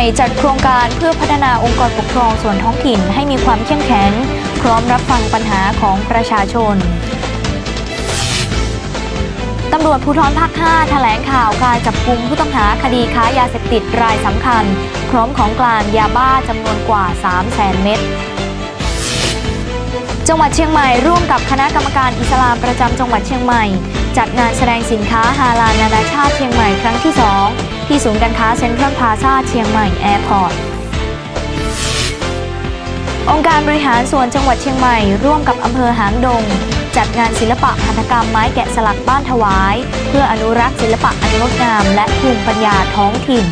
ม่จัดโครงการเพื่อพัฒนาองค์กรปกครองส่วนท้องถิ่นให้มีความเข้มแข็ง พร้อมรับฟังปัญหาของประชาชนตำรวจภูธรภาค 5 แถลงข่าวการจับกุมผู้ต้องหาคดีค้ายาเสพติดรายสำคัญ พร้อมของกลางยาบ้าจำนวนกว่า 3 0 0 0 0 0 เม็ดจังหวัดเชียงใหม่ร่วมกับคณะกรรมการอิสลามประจำจังหวัดเชียงใหม่ จัดงานแสดงสินค้าฮาลาลนานาชาติเชียงใหม่ครั้งที่ 2 ที่ศูนย์การค้าเซ็นทรัลพาซาเชียงใหม่แอร์พอร์ตองค์การบริหารส่วนจังหวัดเชียงใหม่ ร่วมกับอำเภอหางดง จัดงานศิลปะหัตถกรรมไม้แกะสลักบ้านถวาย เพื่ออนุรักษ์ศิลปะอันงดงามและภูมิปัญญาท้องถิ่น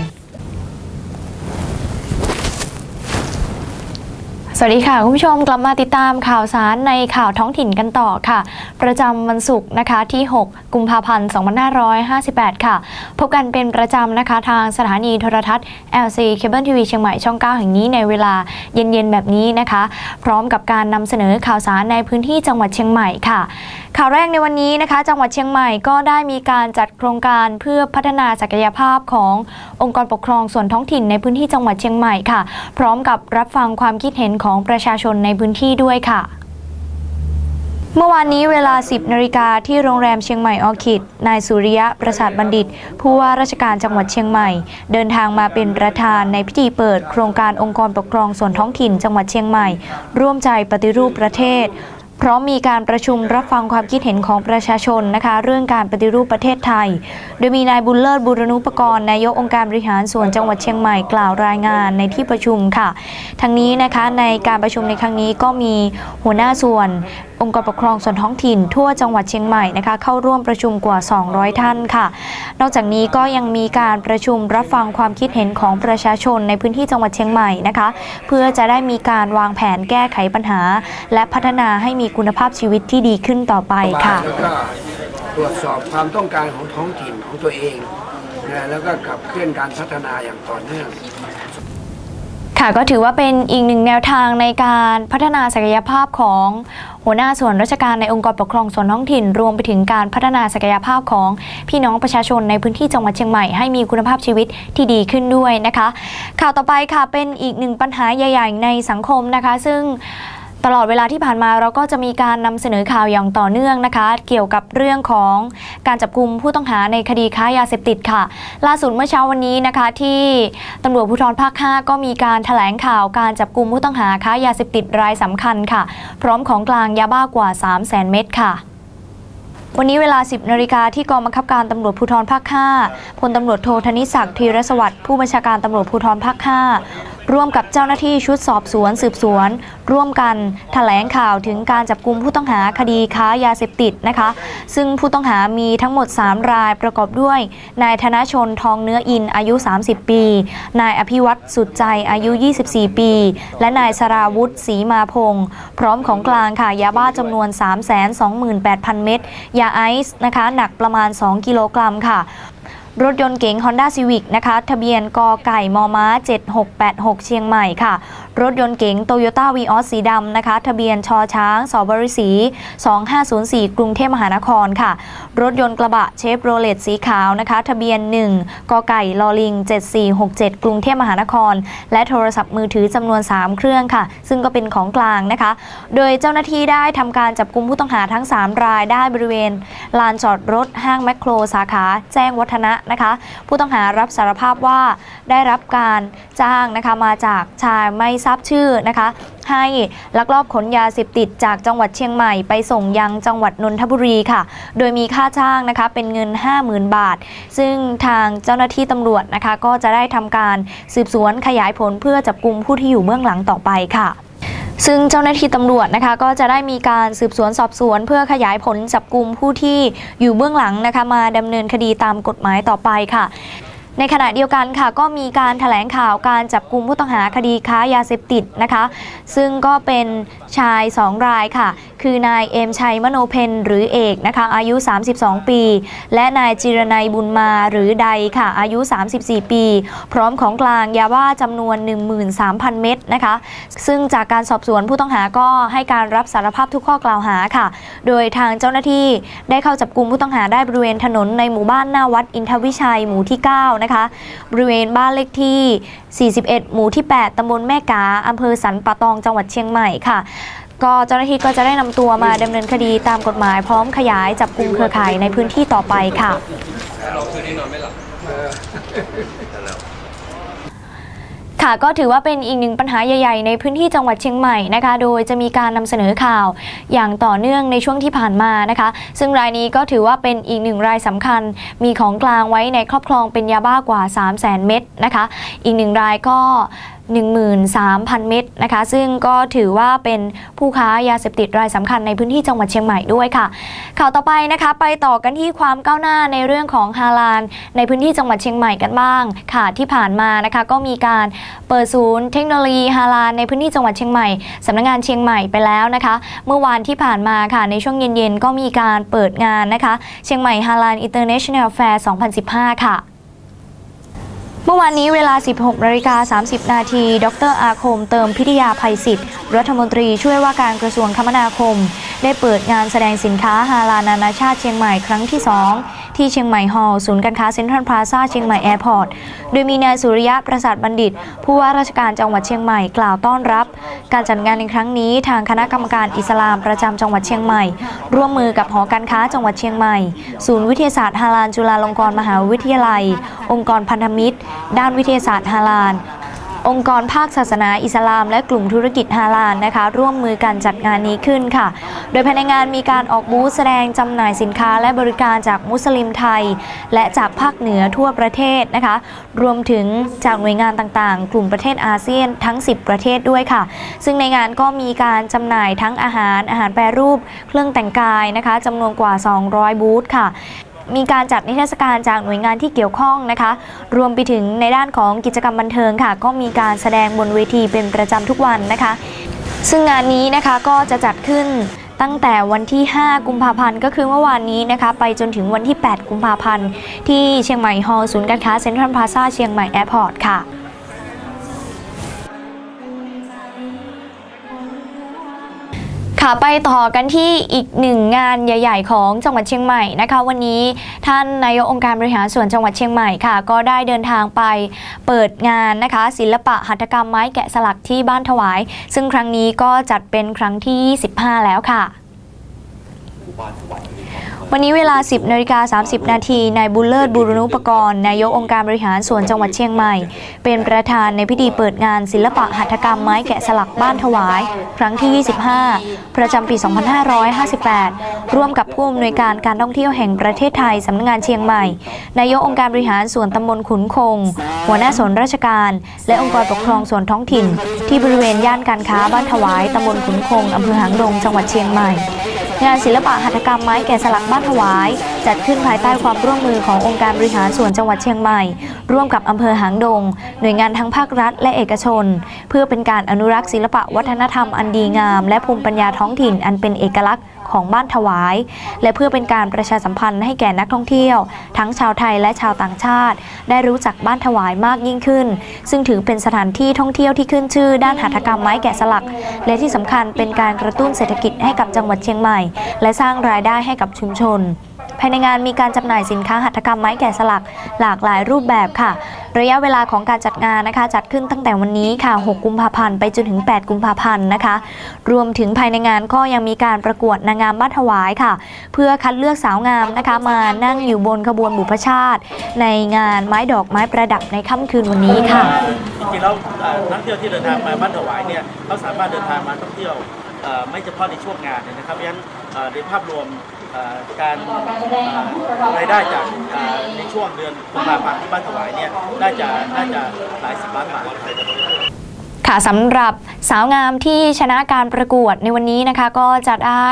สวัสดีค่ะ คุณผู้ชมกลับมาติดตามข่าวสารในข่าวท้องถิ่นกันต่อค่ะ ประจำวันศุกร์นะคะที่ 6 กุมภาพันธ์ 2558 ค่ะ พบกันเป็นประจำนะคะทางสถานีโทรทัศน์ LC Cable TV เชียงใหม่ช่อง 9 แห่งนี้ในเวลาเย็นๆ แบบนี้นะคะ พร้อมกับการนำเสนอข่าวสารในพื้นที่จังหวัดเชียงใหม่ค่ะ ข่าวแรกในวันนี้นะคะ จังหวัดเชียงใหม่ก็ได้มีการจัดโครงการเพื่อพัฒนาศักยภาพขององค์กรปกครองส่วนท้องถิ่นในพื้นที่จังหวัดเชียงใหม่ค่ะ พร้อมกับรับฟังความคิดเห็นของประชาชนในพื้นที่ด้วยค่ะเมื่อวานนี้เวลา 10นาฬิกาที่โรงแรมเชียงใหม่ออคิด นายสุริยะประสาทบัณฑิต ผู้ว่าราชการจังหวัดเชียงใหม่ เดินทางมาเป็นประธานในพิธีเปิดโครงการองค์กรปกครองส่วนท้องถิ่นจังหวัดเชียงใหม่ ร่วมใจปฏิรูปประเทศ ร้อมมีการประชุมรับฟังความคิดเห็นของประชาชนนะคะ เรื่องการปฏิรูปประเทศไทย โดยมีนายบุญเลิศบุรณุปกรณ์นายกองค์การบริหารส่วนจังหวัดเชียงใหม่กล่าวรายงานในที่ประชุมค่ะ ทั้งนี้นะคะในการประชุมในครั้งนี้ก็มีหัวหน้าส่วนองค์กรปกครองส่วนท้องถิ่นทั่วจังหวัดเชียงใหม่นะคะเข้าร่วมประชุมกว่า 200 ท่านค่ะ นอกจากนี้ก็ยังมีการประชุมรับฟังความคิดเห็นของประชาชนในพื้นที่จังหวัดเชียงใหม่นะคะ เพื่อจะได้มีการวางแผนแก้ไขปัญหา และพัฒนาให้มีคุณภาพชีวิตที่ดีขึ้นต่อไปค่ะ แล้วก็ตรวจสอบความต้องการของท้องถิ่นของตัวเองนะแล้วก็ขับเคลื่อนการพัฒนาอย่างต่อเนื่อง ค่ะก็ถือว่าเป็นอีกหนึ่งแนวทางในการพัฒนาศักยภาพของหัวหน้าส่วนราชการในองค์กรปกครองส่วนท้องถิ่น รวมไปถึงการพัฒนาศักยภาพของพี่น้องประชาชนในพื้นที่จังหวัดเชียงใหม่ให้มีคุณภาพชีวิตที่ดีขึ้นด้วยนะคะ ข่าวต่อไปค่ะเป็นอีกหนึ่งปัญหาใหญ่ ๆ ในสังคมนะคะ ซึ่ง ตลอดเวลาที่ผ่านมาเราก็จะมีการนำเสนอข่าวอย่างต่อเนื่องนะคะ เกี่ยวกับเรื่องของการจับกลุ่มผู้ต้องหาในคดีค้ายาเสพติดค่ะ ล่าสุดเมื่อเช้าวันนี้นะคะ ที่ตำรวจภูธรภาค 5 ก็มีการแถลงข่าวการจับกลุ่มผู้ต้องหาค้ายาเสพติดรายสำคัญค่ะ พร้อมของกลางยาบ้ากว่า 3 0 0 0 0 0 เม็ดค่ะวันนี้เวลา 10 นาฬิกาที่กองบังคับการตำรวจภูธรภาค 5 พลตำรวจโทธนิศักดิ์ธีรสวัสดิ์ผู้บัญชาการตำรวจภูธรภาค 5 ร่วมกับเจ้าหน้าที่ชุดสอบสวนสืบสวน ร่วมกันแถลงข่าวถึงการจับกลุ่มผู้ต้องหาคดีค้ายาเสพติดนะคะ ซึ่งผู้ต้องหามีทั้งหมด 3 รายประกอบด้วยนายธนชนทองเนื้ออินอายุ 30 ปี นายอภิวัตรสุดใจอายุ 24 ปี และนายสราวุธศรีมาพงศ์พร้อมของกลางค่ะยาบ้าจำนวน 328,000 เม็ดยาไอซ์นะคะหนักประมาณ 2 กิโลกรัมค่ะ รถยนต์เก๋ง Honda Civic นะคะ ทะเบียนกไก่มอม้า 7686 เชียงใหม่ค่ะ รถยนต์เก๋ง Toyota v ีออสสีดำนะคะ ทะเบียนชอช้างสบริสี2504 กรุงเทพมหานครค่ะ รถยนต์กระบะเชฟโรเลตสีขาวนะคะ ทะเบียน 1กไก่ลอลิง 7467 กรุงเทพมหานคร และโทรศัพท์มือถือจำนวน 3 เครื่องค่ะ ซึ่งก็เป็นของกลางนะคะ โดยเจ้าหน้าที่ได้ทำการจับกุมผู้ต้องหาทั้ง 3 รายได้บริเวณลานจอดรถห้างแมคโครสาขา แจ้งวัฒนะนะคะ ผู้ต้องหารับสารภาพว่าได้รับการจ้างนะคะมาจากชายไม่ทราบชื่อนะคะ ให้ลักลอบขนยาเสพติดจากจังหวัดเชียงใหม่ ไปส่งยังจังหวัดนนทบุรีค่ะ โดยมีค่าจ้างนะคะเป็นเงิน 50,000 บาท ซึ่งทางเจ้าหน้าที่ตำรวจนะคะ ก็จะได้ทำการสืบสวนขยายผลเพื่อจับกลุ่มผู้ที่อยู่เบื้องหลังต่อไปค่ะ ซึ่งเจ้าหน้าที่ตำรวจนะคะก็จะได้มีการสืบสวนสอบสวน เพื่อขยายผลจับกลุ่มผู้ที่อยู่เบื้องหลังนะคะมาดำเนินคดีตามกฎหมายต่อไปค่ะในขณะเดียวกันค่ะก็มีการแถลงข่าวการจับกลุ่มผู้ต้องหาคดีค้ายาเสพติดนะคะ ซึ่งก็เป็นชาย 2 รายค่ะคือนายเอมชัยมโนเพนหรือเอกนะคะอายุ 32 ปี และนายจิรนัยบุญมาหรือใดค่ะอายุ 34 ปี พร้อมของกลางยาบ้าจำนวน 13,000 เม็ดนะคะ ซึ่งจากการสอบสวนผู้ต้องหาก็ให้การรับสารภาพทุกข้อกล่าวหาค่ะ โดยทางเจ้าหน้าที่ได้เข้าจับกลุ่มผู้ต้องหาได้บริเวณถนนในหมู่บ้านหน้าวัดอินทวิชัยหมู่ที่ 9 นะคะ บริเวณบ้านเลขที่ 41 หมู่ที่ 8 ตำบลแม่กาอำเภอสันป่าตองจังหวัดเชียงใหม่ค่ะ ก็เจ้าหน้าที่ก็จะได้นำตัวมาดำเนินคดีตามกฎหมายพร้อมขยายจับกลุ่มเครือข่ายในพื้นที่ต่อไปค่ะค่ะก็ถือว่าเป็นอีกหนึ่งปัญหาใหญ่ ๆ ในพื้นที่จังหวัดเชียงใหม่นะคะ โดยจะมีการนำเสนอข่าวอย่างต่อเนื่องในช่วงที่ผ่านมานะคะ ซึ่งรายนี้ก็ถือว่าเป็นอีกหนึ่งรายสำคัญ มีของกลางไว้ในครอบครองเป็นยาบ้ากว่า 3 0 0 0 0 0 เม็ดนะคะ อีกหนึ่งรายก็ 13,000 เม็ดนะคะ ซึ่งก็ถือว่าเป็นผู้ค้ายาเสพติดรายสำคัญในพื้นที่จังหวัดเชียงใหม่ด้วยค่ะ ข่าวต่อไปนะคะไปต่อกันที่ความก้าวหน้าในเรื่องของฮาลาลในพื้นที่จังหวัดเชียงใหม่กันบ้าง ค่ะที่ผ่านมานะคะก็มีการเปิดศูนย์เทคโนโลยีฮาลาลในพื้นที่จังหวัดเชียงใหม่สำนักงานเชียงใหม่ไปแล้วนะคะ เมื่อวานที่ผ่านมาค่ะในช่วงเย็นๆก็มีการเปิดงานนะคะ เชียงใหม่ฮาลาลอินเตอร์เนชั่นแนลแฟร์ 2015 ค่ะ เมื่อวานนี้เวลา 16นาฬิกา30 นาที ดรอาคมเติมพิทยาภัยศิษย์รัฐมนตรีช่วยว่าการกระทรวงคมนาคม ได้เปิดงานแสดงสินค้าฮาลานานาชาติเชียงใหม่ครั้งที่ 2 ที่เชียงใหม่ฮอลล์ศูนย์การค้าเซ็นทรัลพลาซาเชียงใหม่แอร์พอร์ต โดยมีนายสุริยะประสาทบัณฑิต ผู้ว่าราชการจังหวัดเชียงใหม่กล่าวต้อนรับ การจัดงานในครั้งนี้ทางคณะกรรมการอิสลามประจำจังหวัดเชียงใหม่ ร่วมมือกับหอการค้าจังหวัดเชียงใหม่ ศูนย์วิทยาศาสตร์ฮาลาลจุฬาลงกรณ์มหาวิทยาลัย องค์กรพันธมิตร ด้านวิทยาศาสตร์ฮาลาล องค์กรภาคศาสนาอิสลาม และกลุ่มธุรกิจฮาลาลนะคะ ร่วมมือกันจัดงานนี้ขึ้นค่ะ โดยภายในงานมีการออกบูธแสดงจำหน่ายสินค้าและบริการจากมุสลิมไทย และจากภาคเหนือทั่วประเทศนะคะ รวมถึงจากหน่วยงานต่างๆ กลุ่มประเทศอาเซียนทั้ง 10 ประเทศด้วยค่ะ ซึ่งในงานก็มีการจำหน่ายทั้งอาหารอาหารแปรรูป เครื่องแต่งกายนะคะจำนวนกว่า 200 บูธค่ะ มีการจัดนิทรรศการจากหน่วยงานที่เกี่ยวข้องนะคะ รวมไปถึงในด้านของกิจกรรมบันเทิงค่ะ ก็มีการแสดงบนเวทีเป็นประจำทุกวันนะคะ ซึ่งงานนี้นะคะก็จะจัดขึ้นตั้งแต่วันที่ 5 กุมภาพันธ์ก็คือเมื่อวานนี้นะคะ ไปจนถึงวันที่ 8 กุมภาพันธ์ ที่เชียงใหม่ฮอลล์ศูนย์การค้าเซ็นทรัลพลาซาเชียงใหม่แอร์พอร์ตค่ะ ค่ะไปต่อกันที่อีกหนึ่งงานใหญ่ ๆ ของจังหวัดเชียงใหม่นะคะ วันนี้ท่านนายกองค์การบริหารส่วนจังหวัดเชียงใหม่ค่ะ ก็ได้เดินทางไปเปิดงานนะคะ ศิลปะหัตถกรรมไม้แกะสลักที่บ้านถวาย ซึ่งครั้งนี้ก็จัดเป็นครั้งที่ 15 แล้วค่ะ วันนี้เวลา 10นาฬิกา30 นาทีนายบุญเลิศบุรณุปกรณ์นายกองค์การบริหารส่วนจังหวัดเชียงใหม่ เป็นประธานในพิธีเปิดงานศิลปะหัตถกรรมไม้แกะสลักบ้านถวาย ครั้งที่ 25 ประจำปี 2558 ร่วมกับผู้อำนวยการการท่องเที่ยวแห่งประเทศไทยสำนักงานเชียงใหม่ นายกองค์การบริหารส่วนตำบลขุนคง หัวหน้าส่วนราชการ และองค์กรปกครองส่วนท้องถิ่น ที่บริเวณย่านการค้าบ้านถวายตำบลขุนคงอำเภอหางดงจังหวัดเชียงใหม่ งานศิลปะหัตถกรรมไม้แกะสลักบ้านถวาย จัดขึ้นภายใต้ความร่วมมือขององค์การบริหารส่วนจังหวัดเชียงใหม่ ร่วมกับอำเภอหางดง หน่วยงานทั้งภาครัฐและเอกชน เพื่อเป็นการอนุรักษ์ศิลปะวัฒนธรรมอันดีงาม และภูมิปัญญาท้องถิ่นอันเป็นเอกลักษณ์ ของบ้านถวาย และเพื่อเป็นการประชาสัมพันธ์ให้แก่นักท่องเที่ยว ทั้งชาวไทยและชาวต่างชาติ ได้รู้จักบ้านถวายมากยิ่งขึ้น ซึ่งถือเป็นสถานที่ท่องเที่ยวที่ขึ้นชื่อ ด้านหัตถกรรมไม้แกะสลัก และที่สำคัญเป็นการกระตุ้นเศรษฐกิจให้กับจังหวัดเชียงใหม่ และสร้างรายได้ให้กับชุมชน ภายในงานมีการจำหน่ายสินค้าหัตถกรรมไม้แกะสลักหลากหลายรูปแบบค่ะ ระยะเวลาของการจัดงานนะคะ จัดขึ้นตั้งแต่วันนี้ค่ะ 6 กุมภาพันธ์ไปจนถึง 8 กุมภาพันธ์นะคะ รวมถึงภายในงานก็ยังมีการประกวดนางงามบ้านถวายค่ะ เพื่อคัดเลือกสาวงามนะคะ มานั่งอยู่บนขบวนบุพชาติ ในงานไม้ดอกไม้ประดับในค่ำคืนวันนี้ค่ะจริงๆแล้วนักเที่ยวที่เดินทางมาบ้านถวายเนี่ยเขาสามารถเดินทางมาท่องเที่ยวไม่เฉพาะในช่วงงานเนี่ยนะครับเพราะฉะนั้นในภาพรวม การเอ่อรายได้จากเอ่อในช่วงเดือนกุมภาพันธ์ที่บ้านถวายเนี่ยน่าจะน่าจะหลายสิบล้านบาท ค่ะสำหรับสาวงามที่ชนะการประกวดในวันนี้นะคะ ก็จะได้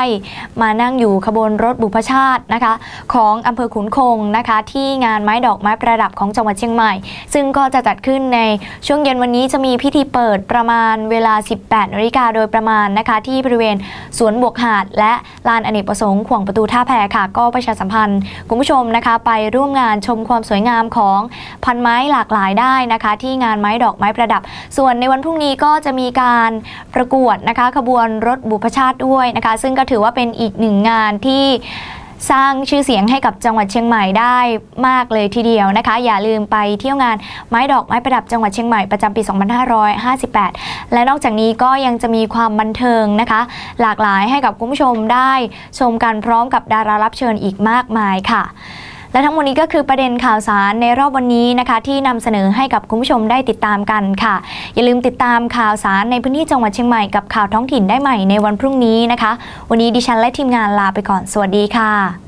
มานั่งอยู่ขบวนรถบุพชาตินะคะ ของอำเภอขุนคงนะคะ ที่งานไม้ดอกไม้ประดับของจังหวัดเชียงใหม่ ซึ่งก็จะจัดขึ้นในช่วงเย็นวันนี้จะมีพิธีเปิดประมาณเวลา 18นาฬิกาโดยประมาณนะคะ ที่บริเวณสวนบวกหาด และลานอเนกประสงค์ขวงประตูท่าแพค่ะ ก็ประชาสัมพันธ์คุณผู้ชมนะคะ ไปร่วมงานชมความสวยงามของพันไม้หลากหลายได้นะคะ ที่งานไม้ดอกไม้ประดับ ส่วนในวันพรุ่งนี้ก็จะมีการประกวดนะคะขบวนรถบุพชาติด้วยนะคะ ซึ่งก็ถือว่าเป็นอีกหนึ่งงานที่สร้างชื่อเสียงให้กับจังหวัดเชียงใหม่ได้มากเลยทีเดียวนะคะ อย่าลืมไปเที่ยวงานไม้ดอกไม้ประดับจังหวัดเชียงใหม่ประจำปี 2558 และนอกจากนี้ก็ยังจะมีความบันเทิงนะคะ หลากหลายให้กับคุณผู้ชมได้ชมกันพร้อมกับดารารับเชิญอีกมากมายค่ะ และทั้งหมดนี้ก็คือประเด็นข่าวสารในรอบวันนี้นะคะ ที่นำเสนอให้กับคุณผู้ชมได้ติดตามกันค่ะ อย่าลืมติดตามข่าวสารในพื้นที่จังหวัดเชียงใหม่กับข่าวท้องถิ่นได้ใหม่ในวันพรุ่งนี้นะคะ วันนี้ดิฉันและทีมงานลาไปก่อน สวัสดีค่ะ